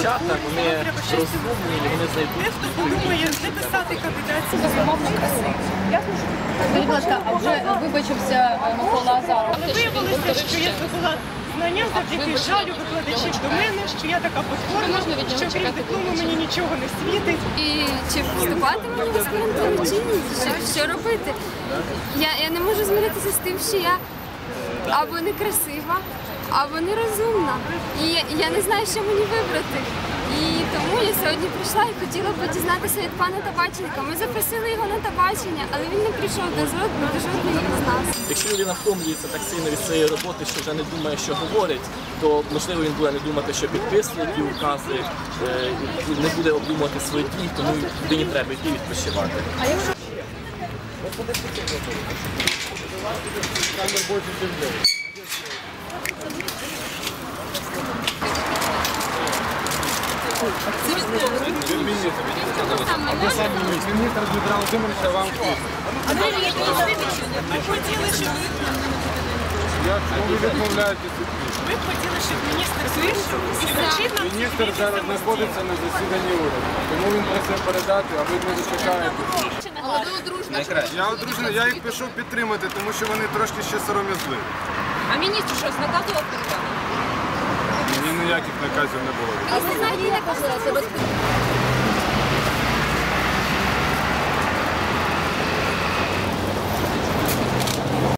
дівчата, вони розумні, вони знайдуть. Дехто подумає не писати капітацію, безумовно красиво. Скажіть, будь ласка, а вже вибачився е, Микола Азаров. Але виявилося, що я здобула знання завдяки жалю викладачів до мене, що я така потворна, що крім диплому мені нічого не світить. І чи вступати мені в аспірантуру, чи ні? Що, що робити? Я, я не можу змиритися з тим, що я або некрасива, або нерозумна. І я, не знаю, що мені вибрати. І тому я сьогодні прийшла і хотіла б від пана табачника. Ми запросили його на табачення, але він не прийшов до жодного, до жодної з нас. Якщо людина втомлюється так сильно від своєї роботи, що вже не думає, що говорить, то можливо він буде не думати, що підписує ті укази, е, не буде обдумувати свої дії, тому людині треба йти відпочивати. Міністр Дмитра Володимировича вам Ми хотіли, щоб як ви відмовляєтеся від квітів? ви б хотіли, щоб міністр зараз знаходиться на засіданні уряду, тому він просив передати, а ви не зачекаєте. Але ви одружна. Я одружений, я їх пішов підтримати, тому що вони трошки ще сором'язливі. А міністр щось наказував передати? Мені ніяких наказів не було. А ви знаєте, як